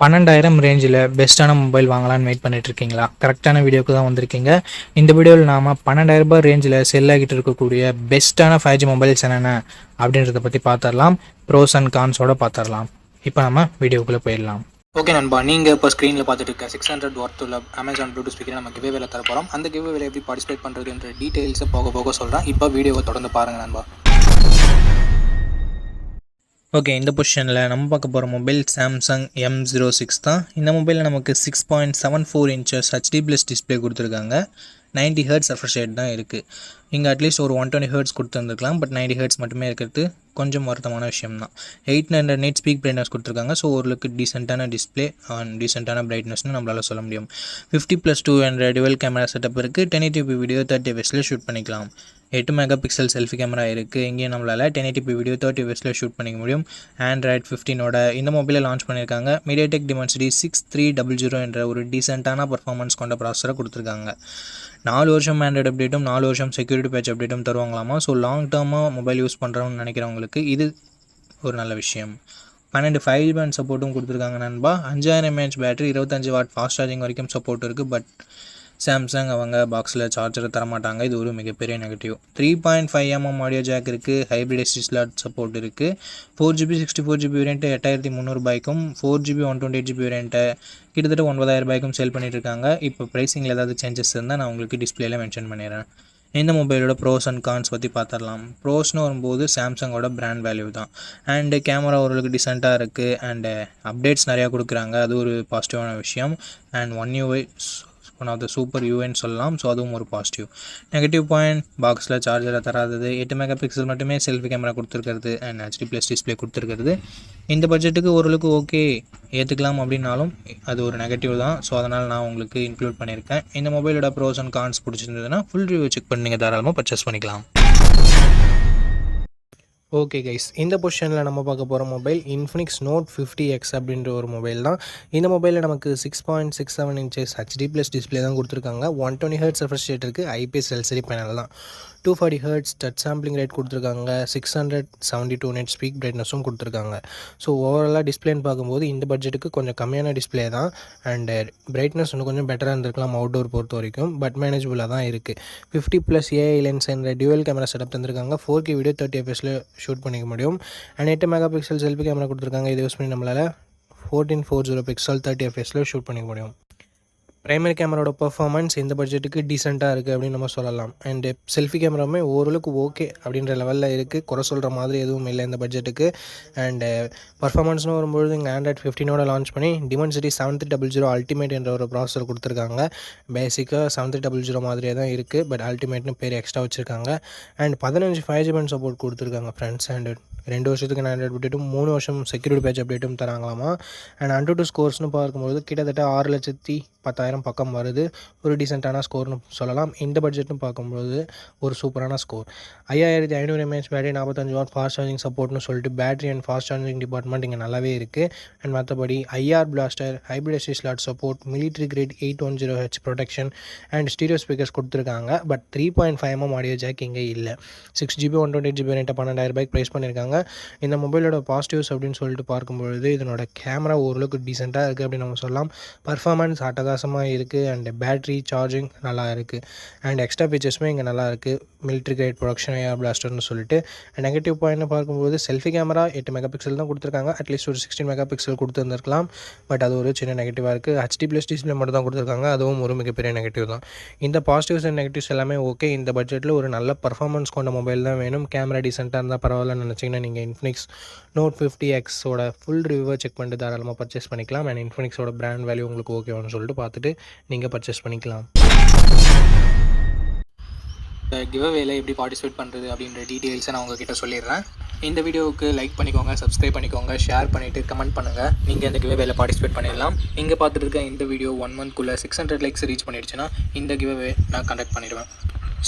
பன்னெண்டாயிரம் ரேஞ்சில் பெஸ்ட்டான மொபைல் வாங்கலாம்னு வெயிட் பண்ணிட்டு இருக்கீங்களா கரெக்டான வீடியோக்கு தான் வந்திருக்கீங்க. இந்த வீடியோவில் நாம் பன்னெண்டாயிரம் ரூபாய் ரேஞ்சில் செல் ஆகிட்டு இருக்கக்கூடிய பெஸ்ட்டான ஃபைவ் ஜி மொபைல்ஸ் என்னென்ன அப்படின்றத பற்றி பார்த்துடலாம் ப்ரோஸ் அண்ட் கான்ஸோட பார்த்துடலாம் இப்போ நம்ம வீடியோக்குள்ளே போயிடலாம். ஓகே நண்பா. நீங்கள் இப்போ ஸ்க்ரீனில் பார்த்துட்டு இருக்க சிக்ஸ் ஹண்ட்ரட் ஒர்த் உள்ள அமேசான் ப்ளூடூத் ஸ்பீக்கர் நம்ம கிவே வேலை தர போகிறோம் அந்த கிவே வேலை எப்படி பார்ட்டிசிபேட் பண்ணுறதுன்ற டீட்டெயில்ஸை போக போக சொல்கிறேன் இப்போ வீடியோவை தொடர்ந்து பாருங்கள் நண்பா. ஓகே இந்த பொசிஷனில் நம்ம பார்க்க போகிற mobile Samsung M zero six தான். இந்த மொபைலில் நமக்கு six point seven four inches HD plus display கொடுத்துருக்காங்க. 90 ஹெர்ட்ஸ் ரெஃப்ரெஷ் தான் இருக்குது இங்கே அட்லீஸ்ட் ஒரு ஒன் டுவெண்ட்டி ஹர்ட்ஸ் கொடுத்துருந்துருக்கலாம் பட் நைன்டி ஹர்ட்ஸ் மட்டுமே இருக்கிறது கொஞ்சம் வருத்தமான விஷயம் தான் eight hundred nits peak brightness கொடுத்துருக்காங்க ஸோ ஓரளவுக்கு டீசெண்டான டிஸ்பிளே அண்ட் டீசெண்டான பிரைட்னஸ்னு நம்மளால் சொல்ல முடியும். Fifty plus two hundred dual camera setup இருக்குது டென் எயிட்டி வீடியோ தேர்ட்டி எஃப்எஸில் ஷூட் பண்ணிக்கலாம். எட்டு மெகா பிக்சல் செல்ஃபி கேமரா இருக்குது இங்கேயும் நம்மளால் டென் எயிட்டி வீடியோ தேர்ட்டி எஃப்எஸில் ஷூட் பண்ணிக்க முடியும். ஆண்ட்ராய்ட் ஃபிஃப்டினோட இந்த மொபைலை லான்ச் பண்ணியிருக்காங்க MediaTek Dimensity six three double zero என்ற ஒரு டீசெண்டான பர்ஃபார்மன்ஸ் கொண்ட ப்ராசஸரை கொடுத்துருக்காங்க. நாலு வருஷம் ஆண்ட்ராய்டு அப்டேட்டும் நாலு வருஷம் செக்யூரிட்டி பேட்ச் அப்டேட்டும் தருவாங்களாமா? ஸோ லாங் டேர்மாக மொபைல் யூஸ் பண்ணுறோம்னு நினைக்கிறவங்களுக்கு இது ஒரு நல்ல விஷயம். பன்னெண்டு ஃபைவ் பேண்ட் சப்போர்ட்டும் கொடுத்துருக்காங்க நண்பா. அஞ்சாயிரம் எம்ஏஹெச் பேட்டரி இருபத்தஞ்சு வாட் ஃபாஸ்ட் சார்ஜிங் வரைக்கும் சப்போர்ட் இருக்குது பட் சாம்சங் அவங்க பாக்ஸில் சார்ஜரை தரமாட்டாங்க. இது ஒரு மிகப்பெரிய negative three point five mm audio jack இருக்குது ஹைப்ரிட் எஸ்டி ஸ்லாட் சப்போர்ட் இருக்குது four GB sixty four GB variant எட்டாயிரத்தி முந்நூறுபாய்க்கும் four GB one twenty eight GB வேரியண்ட்டை கிட்டத்தட்ட ஒன்பதாயிரம் ரூபாய்க்கும் சேல் பண்ணிட்டு இருக்காங்க. இப்போ ப்ரைஸிங்கில் ஏதாவது சேஞ்சஸ் இருந்தால் நான் உங்களுக்கு டிஸ்பிளேல மென்ஷன் பண்ணிடுறேன். இந்த மொபைலோட ப்ரோஸ் அண்ட் கான்ஸ் பற்றி பார்த்துடலாம் ப்ரோஸ்னு வரும்போது சாம்சங்கோட பிராண்ட் வேல்யூ தான். அண்டு கேமரா ஓரளவுக்கு டிசென்ட்டாக இருக்குது அண்டு அப்டேட்ஸ் நிறையா கொடுக்குறாங்க. அது ஒரு பாசிட்டிவான விஷயம். And one U one of the super யூன்னு சொல்லலாம். ஸோ அதுவும் ஒரு பாசிட்டிவ் நெகட்டிவ் பாயிண்ட் பாக்ஸில் சார்ஜரை தராதது எட்டு மெகா பிக்சல் மட்டுமே செல்ஃபி கேமரா கொடுத்துருக்கிறது அண்ட் ஹெச்டி ப்ளஸ் டிஸ்பிளே கொடுத்துருக்கிறது. இந்த பட்ஜெட்டுக்கு ஓரளவுக்கு ஓகே ஏற்றுக்கலாம் அப்படின்னாலும் அது ஒரு நெகட்டிவ் தான். ஸோ அதனால் நான் உங்களுக்கு இன்க்ளூட் பண்ணியிருக்கேன். இந்த மொபைலோட ப்ரோஸ் அண்ட் கான்ஸ் பிடிச்சிருந்ததுன்னா ஃபுல் ரிவ்யூ செக் பண்ணி நீங்கள் தாராளமாக பர்ச்சேஸ் பண்ணிக்கலாம். ஓகே கைஸ் இந்த பொசிஷனில் நம்ம பார்க்க போகிற mobile Infinix Note fifty X அப்படின்ற ஒரு மொபைல் தான். இந்த மொபைலில் நமக்கு six point six seven inches HD plus display தான் கொடுத்துருக்காங்க. One twenty hertz refresh rate இருக்குது ஐபிஎஸ் எல்சிடி பேனல் தான். Two forty hertz touch sampling rate கொடுத்துருக்காங்க. Six hundred seventy two nits peak பிரைட்னஸும் கொடுத்துருக்காங்க. ஸோ ஓவராலாக டிஸ்பிளேன்னு பார்க்கும்போது இந்த பட்ஜெட்டுக்கு கொஞ்சம் கம்மியான டிஸ்பிளே தான். அண்டு பிரைட்னஸ் uh, இன்னும் கொஞ்சம் பெட்டராக இருந்திருக்கலாம் அவுட்டோர் பொறுத்த வரைக்கும். பட் மேனேஜபுளாக தான் இருக்குது ஃபிஃப்டி ப்ளஸ் ஏஐ லென்ஸ் என்ற டியூவல் கேமரா செட்டப் தந்திருக்காங்க. ஃபோர் கே வீடியோ தேர்ட்டி எஃப்எஸில் ஷூட் பண்ணிக்க முடியும். அண்ட் எட்டு மெகா பிக்சல் செல்ஃபி கேமரா கொடுத்துருக்காங்க. இதை யூஸ் பண்ணி நம்மளால் fourteen four zero pixel thirty எஃப்எஸில் shoot பண்ணிக்க முடியும். ப்ரைமரி கேமராவோட பர்ஃபார்மன்ஸ் இந்த பட்ஜெட்டுக்கு டீசெண்டாக இருக்குது அப்படின்னு நம்ம சொல்லலாம். அண்டு செல்ஃபி கேமராவுமே ஓரளவுக்கு ஓகே அப்படின்ற லெவலில் இருக்குது குறை சொல்கிற மாதிரி எதுவும் இல்லை இந்த பட்ஜெட்டுக்கு அண்டு பர்ஃபார்மன்ஸ்னு வரும்பொழுது இங்கே ஆண்ட்ராய்ட் ஃபிஃப்டினோட லான்ச் பண்ணி Dimensity seven three double zero ultimate என்ற ஒரு ப்ராசஸர் கொடுத்துருக்காங்க. பேசிக்காக செவன் த்ரீ டபுள் ஜீரோ மாதிரியே தான் இருக்குது பட் அல்டிமேட்னு பேர் எக்ஸ்ட்ரா வச்சுருக்காங்க. அண்ட் பதினஞ்சு ஃபைவ் ஜிபன் சப்போர்ட் கொடுத்துருக்காங்க ஃப்ரெண்ட்ஸ் அண்ட் ரெண்டு வருஷத்துக்கு ஆண்ட்ராய்ட் அப்டேட்டும் மூணு வருஷம் செக்யூரிட்டி பேட்ச் அப்டேட்டும் தராங்களாமா? அண்ட் அண்டர் டூ ஸ்கோர்ஸ்னு பார்க்கும்போது கிட்டத்தட்ட ஆறு லட்சத்தி பத்தாயிரம் பக்கம் வருது. ஒரு டீசெண்டான ஸ்கோர்னு சொல்லலாம். இந்த பட்ஜெட்னு பார்க்கும்போது ஒரு சூப்பரான ஸ்கோர் ஐயாயிரத்தி ஐநூறு எம்ஏஹெச் பேட்டரி நாற்பத்தஞ்சு வாட் ஃபாஸ்ட் சார்ஜிங் சப்போர்ட்னு சொல்லிட்டு battery and fast charging department இங்கே நல்லாவே இருக்குது அண்ட் மற்றபடி IR blaster hybrid slot support military grade eight one zero H protection and stereo speakers கொடுத்துருக்காங்க. But three point five mm audio jack இங்கே இல்லை. Six GB one twenty GB ரேட்டை பன்னெண்டாயிரம் ரூபாய்க்கு ப்ரைஸ் பண்ணியிருக்காங்க இந்த மொபைலோட பாசிட்டிவ்ஸ் அப்படின்னு சொல்லிட்டு பார்க்கும்பொழுது இதனோட கேமரா ஓரளவுக்கு டீசெண்டாக இருக்குது அப்படின்னு நம்ம சொல்லலாம். பர்ஃபார்மன்ஸ் அட்டகாசமாக இருக்குது அண்ட் பேட்ரி சார்ஜிங் நல்லா இருக்குது அண்ட் எக்ஸ்ட்ரா ஃபீச்சர்ஸுமே இங்கே நல்லா இருக்குது மிலிட்ரி கிரேட் ப்ரொடக்ஷன் ஏர் பிளாஸ்டர்னு சொல்லிட்டு. நெகட்டிவ் பாயிண்ட் பார்க்கும்போது செல்ஃபி கேமரா எட்டு மெகா பிக்சல் தான் கொடுத்துருக்காங்க. அட்லீஸ்ட் ஒரு சிக்ஸ்டீன் மெகா பிக்சல் கொடுத்துருந்துருக்கலாம். பட் அது ஒரு சின்ன நெகட்டிவாக இருக்குது ஹெச்டி ப்ளஸ் டிஸ்பிளே மட்டும் தான் கொடுத்துருக்காங்க. அதுவும் ஒரு மிகப்பெரிய நெகட்டிவ் தான். இந்த பாசிட்டிவ்ஸ் அண்ட் நெகட்டிவ்ஸ் எல்லாமே ஓகே இந்த பட்ஜெட்டில் ஒரு நல்ல பர்ஃபார்மன்ஸ் கொண்ட மொபைல் தான் வேணும். கேமரா டீசெண்டாக இருந்தால் பரவாயில்லன்னு நினச்சிங்கன்னா நீங்கள் இன்ஃபினிக்ஸ் நோட் ஃபிஃப்டி எக்ஸோட ஃபுல் ரிவ்யூவை செக் பண்ணிட்டு தாராளமாக பர்ச்சேஸ் பண்ணிக்கலாம். அண்ட் இன்ஃபினிக்ஸோட பிராண்ட் வேல்யூ உங்களுக்கு ஓகேவான்னு சொல்லிட்டு பார்த்துட்டு நீங்கள் பர்ச்சேஸ் பண்ணிக்கலாம். இந்த கிவ்அவேல எப்படி பார்ட்டிசிபேட் பண்ணுறது அப்படின்ற டீட்டெயில்ஸை நான் உங்ககிட்ட சொல்லிடுறேன். இந்த வீடியோவுக்கு லைக் பண்ணிக்கோங்க சப்ஸ்கிரைப் பண்ணிக்கோங்க ஷேர் பண்ணிவிட்டு கமெண்ட் பண்ணுங்கள் நீங்கள் இந்த கிவ்அவேல பார்ட்டிசிபேட் பண்ணிடலாம். இங்கே பார்த்துட்டு இருக்க இந்த வீடியோ ஒன் மந்த்குள்ளே சிக்ஸ் ஹண்ட்ரட் லைக்ஸ் ரீச் பண்ணிடுச்சுன்னா இந்த கிவ்அவே நான் கண்டக்ட் பண்ணிடுவேன்.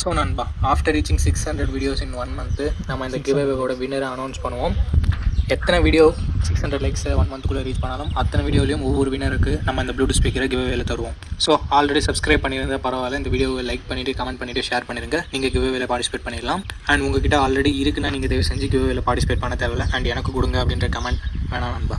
ஸோ நண்பா after reaching six hundred videos in one month நம்ம இந்த கிவ்அவேவோட வின்னரை அனௌன்ஸ் பண்ணுவோம். எத்தனை வீடியோ சிக்ஸ் ஹண்ட்ரட் லைக்ஸை ஒன் மந்த்க்குள்ளே ரீச் பண்ணாலும் அத்தனை வீடியோலையும் ஒவ்வொரு வினருக்கு நம்ம இந்த ப்ளூடூத் ஸ்பீக்கரை கிவ் வேலை தருவோம். ஸோ ஆல்ரெடி சப்ஸ்கிரைப் பண்ணியிருந்தா பரவாயில்ல. இந்த வீடியோவை லைக் பண்ணிவிட்டு கமெண்ட் பண்ணிவிட்டு ஷேர் பண்ணிடுங்க நீங்கள் கிவ் வேலை பார்ட்டிசிபேட் பண்ணிடலாம். அண்ட் உங்ககிட்ட ஆல்ரெடி இருக்குன்னா நீங்கள் தயவு செஞ்சு கிவ் வேலை பார்ட்டிசிபேட் பண்ண தேவையில்ல. அண்ட் எனக்கு கொடுங்க அப்படின்ற கமெண்ட் வேணாம் நண்பா.